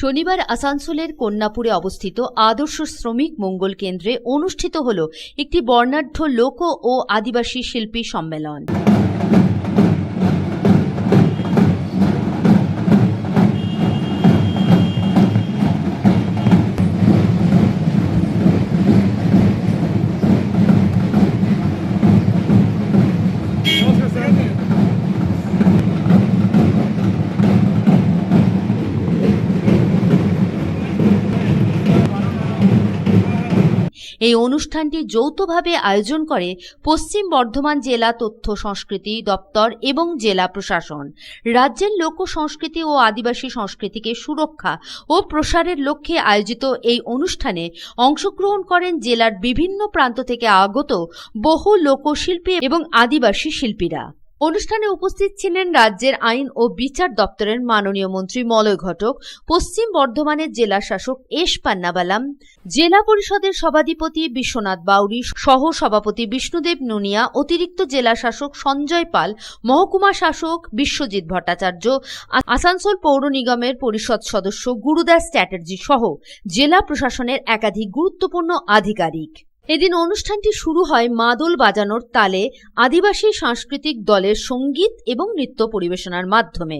শনিবার আসানসোলের কন্যাপুরে অবস্থিত আদর্শ শ্রমিক মঙ্গল কেন্দ্রে অনুষ্ঠিত হল একটি বর্ণাঢ্য লোক ও আদিবাসী শিল্পী সম্মেলন। এই অনুষ্ঠানটি যৌথভাবে আয়োজন করে পশ্চিম বর্ধমান জেলা তথ্য সংস্কৃতি দপ্তর এবং জেলা প্রশাসন। রাজ্যের লোক সংস্কৃতি ও আদিবাসী সংস্কৃতিকে সুরক্ষা ও প্রসারের লক্ষ্যে আয়োজিত এই অনুষ্ঠানে অংশগ্রহণ করেন জেলার বিভিন্ন প্রান্ত থেকে আগত বহু লোকশিল্পী এবং আদিবাসী শিল্পীরা। অনুষ্ঠানে উপস্থিত ছিলেন রাজ্যের আইন ও বিচার দপ্তরের মাননীয় মন্ত্রী মলয় ঘটক, পশ্চিম বর্ধমানের জেলা শাসক এস পান্নাবালাম, জেলা পরিষদের সভাধিপতি বিশ্বনাথ বাউরি, সহ সভাপতি বিষ্ণুদেব নুনিয়া, অতিরিক্ত জেলা শাসক সঞ্জয় পাল, মহকুমা শাসক বিশ্বজিৎ ভট্টাচার্য আসানসোল পৌর নিগমের পরিষদ সদস্য গুরুদাস চ্যাটার্জি সহ জেলা প্রশাসনের একাধিক গুরুত্বপূর্ণ আধিকারিক। এদিন অনুষ্ঠানটি শুরু হয় মাদল বাজানোর তালে আদিবাসী সাংস্কৃতিক দলের সংগীত এবং নৃত্য পরিবেশনার মাধ্যমে।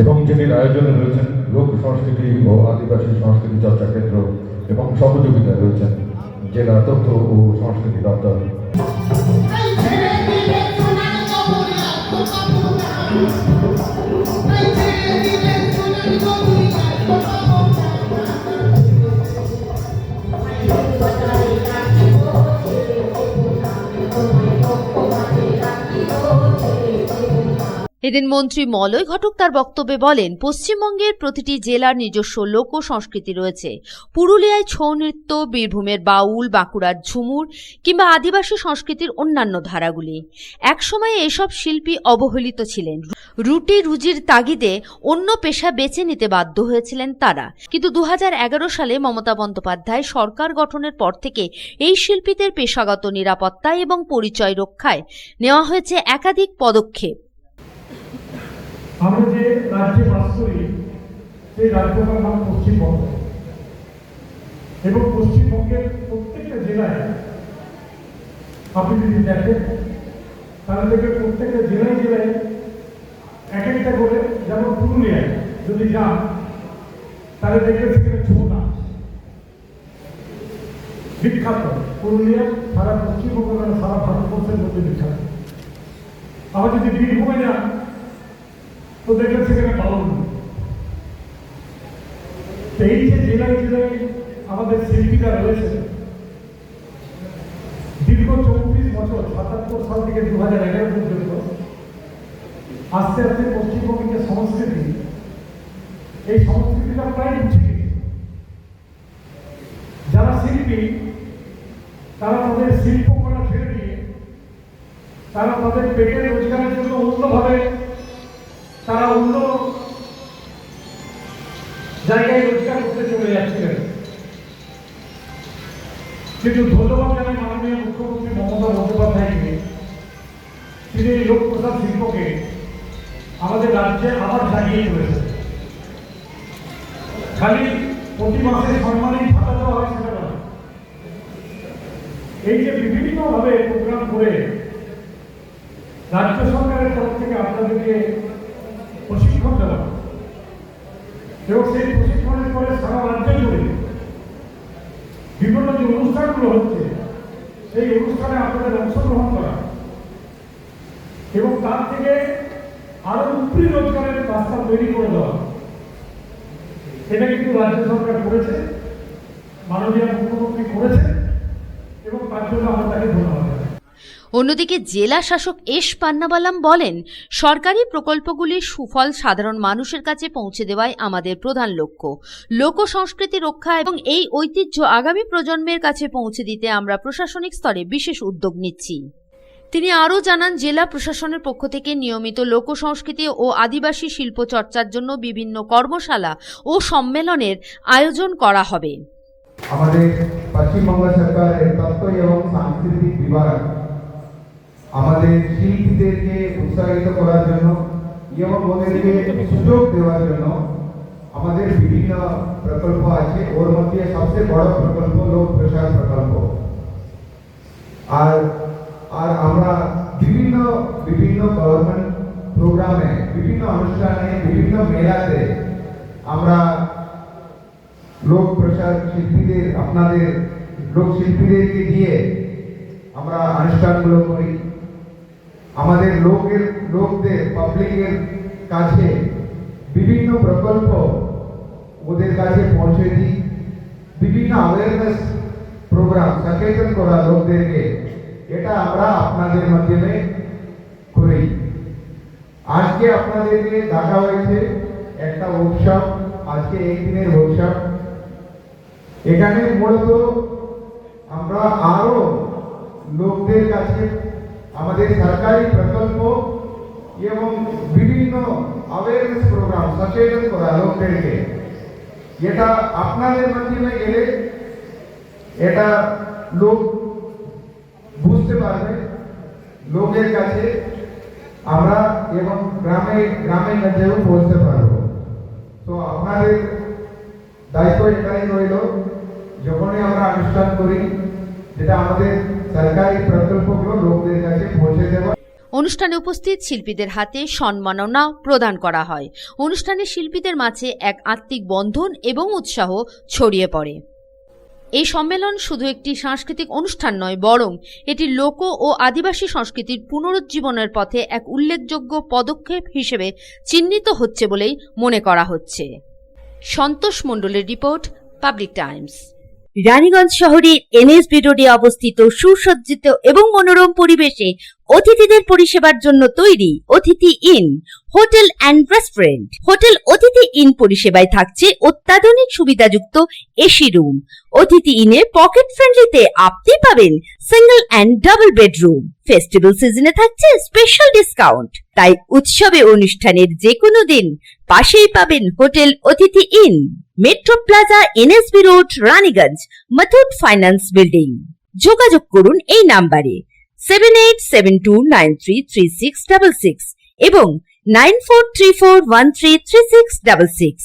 এবং যেটির আয়োজনে রয়েছেন, লোক সংস্কৃতি ও আদিবাসী সংস্কৃতি চর্চা কেন্দ্র এবং সহযোগিতায় রয়েছেন জেলা তথ্য ও সংস্কৃতি দপ্তর। এদিন মন্ত্রী মলয় ঘটক তার বক্তব্যে বলেন, পশ্চিমবঙ্গের প্রতিটি জেলার নিজস্ব লোক সংস্কৃতি রয়েছে। পুরুলিয়ায় ছৌ নৃত্য, বীরভূমের বাউল, বাঁকুড়ার ঝুমুর কিংবা আদিবাসী সংস্কৃতির অন্যান্য ধারাগুলি। একসময়ে এসব শিল্পী অবহেলিত ছিলেন। রুটি রুজির তাগিদে অন্য পেশা বেছে নিতে বাধ্য হয়েছিলেন তারা। কিন্তু দু হাজার এগারো সালে মমতা বন্দ্যোপাধ্যায় সরকার গঠনের পর থেকে এই শিল্পীদের পেশাগত নিরাপত্তা এবং পরিচয় রক্ষায় নেওয়া হয়েছে একাধিক পদক্ষেপ। আমরা যে রাজ্যে বাস করি, সেই রাজ্যটার নাম পশ্চিমবঙ্গ। এবং পশ্চিমবঙ্গের প্রত্যেকটা জেলায়, আপনি যদি দেখেন, তাহলে দেখবেন প্রত্যেকটা জেলায় জেলায় এক একটা করে, যেমন পুরুলিয়ায় যদি যান, তাহলে দেখবেন সেখানে ছৌ নাচ বিখ্যাত। পুরুলিয়া সারা পশ্চিমবঙ্গ সারা ভারতবর্ষের মধ্যে বিখ্যাত। আবার যদি বীরভূমে যান তো সেখানে এই যে জেলায় জেলায় আমাদের শিল্পীরা রয়েছে দীর্ঘ চৌত্রিশ বছর, সাতাত্তর সাল থেকে দু হাজার এগারো পর্যন্ত আস্তে আস্তে পশ্চিমবঙ্গের যে সংস্কৃতি, এই সংস্কৃতিটা প্রায় যারা শিল্পী, তারা তাদের শিল্প করা ছেড়ে দিয়ে তারা তাদের পেটের রোজগারের জন্য অন্যভাবে জায়গায় রোজগার করতে চলে যাচ্ছিলেন। কিন্তু ধন্যবাদ জানাই মাননীয় মুখ্যমন্ত্রী মমতা বন্দ্যোপাধ্যায়কে। তিনি এই লোক শিল্পকে আমাদের রাজ্যে আবার জাগিয়ে তুলেছেন খালি প্রতি মাসে সম্মানিত ভাতা দেওয়া হয় সেটা নয়। এই যে বিভিন্নভাবে প্রোগ্রাম করে রাজ্য সরকারের তরফ থেকে আপনাদেরকে প্রশিক্ষণ দেওয়া এবং সেই প্রশিক্ষণের পরে সারা রাজ্য জুড়ে বিভিন্ন যে অনুষ্ঠানগুলো হচ্ছে, সেই অনুষ্ঠানে আপনাদের অংশগ্রহণ করা। এবং তার থেকে আরও উপরি রোজগারের রাস্তা তৈরি করে দেওয়া। এটা কিন্তু রাজ্য সরকার করেছে, মাননীয় মুখ্যমন্ত্রী করেছে এবং তার জন্য আমরা তাকে ধন্যবাদ জানাই অন্যদিকে জেলা শাসক এস পান্নাবালাম বলেন, সরকারি প্রকল্পগুলির সুফল সাধারণ মানুষের কাছে পৌঁছে দেওয়াই আমাদের প্রধান লক্ষ্য। লোক সংস্কৃতি রক্ষা এবং এই ঐতিহ্য আগামী প্রজন্মের কাছে পৌঁছে দিতে আমরা প্রশাসনিক স্তরে বিশেষ উদ্যোগ নিচ্ছি। তিনি আরও জানান, জেলা প্রশাসনের পক্ষ থেকে নিয়মিত লোক সংস্কৃতি ও আদিবাসী শিল্প চর্চার জন্য বিভিন্ন কর্মশালা ও সম্মেলনের আয়োজন করা হবে। আমাদের পশ্চিমবঙ্গ সরকারের তথ্য এবং সাংস্কৃতিক বিভাগ আমাদের শিল্পীদেরকে উৎসাহিত করার জন্য এবং ওদেরকে সুযোগ দেওয়ার জন্য আমাদের বিভিন্ন প্রকল্প আছে। ওর মধ্যে সবচেয়ে বড় প্রকল্প লোক প্রসার প্রকল্প। আর আর আমরা বিভিন্ন বিভিন্ন গভর্নমেন্ট প্রোগ্রামে বিভিন্ন অনুষ্ঠানে, বিভিন্ন মেলাতে আমরা লোক প্রসার শিল্পীদের, আপনাদের লোক শিল্পীদেরকে দিয়ে আমরা অনুষ্ঠানগুলো করি। আমাদের লোকের, লোকদের পাবলিকের কাছে বিভিন্ন প্রকল্প ওদের কাছে পৌঁছে দিই। বিভিন্ন অ্যাওয়ারনেস প্রোগ্রাম সচেতন করা লোকদেরকে, এটা আমরা আপনাদের মাধ্যমে করি। আজকে আপনাদেরকে ডাকা হয়েছে একটা ওয়ার্কশপ আজকে এই দিনের ওয়ার্কশপ এখানে মূলত আমরা আরও লোকদের কাছে আমাদের সরকারি প্রকল্প এবং বিভিন্ন অ্যাওয়ারনেস প্রোগ্রাম সচেতন করা লোকদেরকে। এটা আপনাদের মাধ্যমে গেলে এটা লোক বুঝতে পারবে, লোকের কাছে আমরা এবং গ্রামে গ্রামে কাছেও পৌঁছতে পারব। তো আপনাদের দায়িত্ব এটাই রইল, যখনই আমরা অনুষ্ঠান করি, যেটা আমাদের অনুষ্ঠানে উপস্থিত শিল্পীদের হাতে সম্মাননা প্রদান করা হয়। অনুষ্ঠানে শিল্পীদের মাঝে এক আত্মিক বন্ধন এবং উৎসাহ ছড়িয়ে পড়ে। এই সম্মেলন শুধু একটি সাংস্কৃতিক অনুষ্ঠান নয়, বরং এটি লোক ও আদিবাসী সংস্কৃতির পুনরুজ্জীবনের পথে এক উল্লেখযোগ্য পদক্ষেপ হিসেবে চিহ্নিত হচ্ছে বলেই মনে করা হচ্ছে। সন্তোষ মণ্ডলের রিপোর্ট, পাবলিক টাইমস। রানীগঞ্জ শহরের এনএসবি রোডে অবস্থিত সুসজ্জিত এবং মনোরম পরিবেশে অতিথিদের পরিষেবার জন্য তৈরি Atithi inn, hotel and restaurant. Hotel Atithi inn পরিষেবায় থাকছে অত্যাধুনিক সুবিধাযুক্ত এসি রুম। অতিথি ইনে পকেট ফ্রেন্ডলিতে আপনি পাবেন single and double bedroom. Festival সিজনে থাকছে স্পেশাল ডিসকাউন্ট। তাই উৎসবে অনুষ্ঠানের যে কোনো দিন পাশেই পাবেন hotel Atithi inn. Metro plaza NSB road Raniganj Muthoot finance building যোগাযোগ করুন এই নাম্বারে seven eight seven two nine three three six double six এবং nine four three four one three three six double six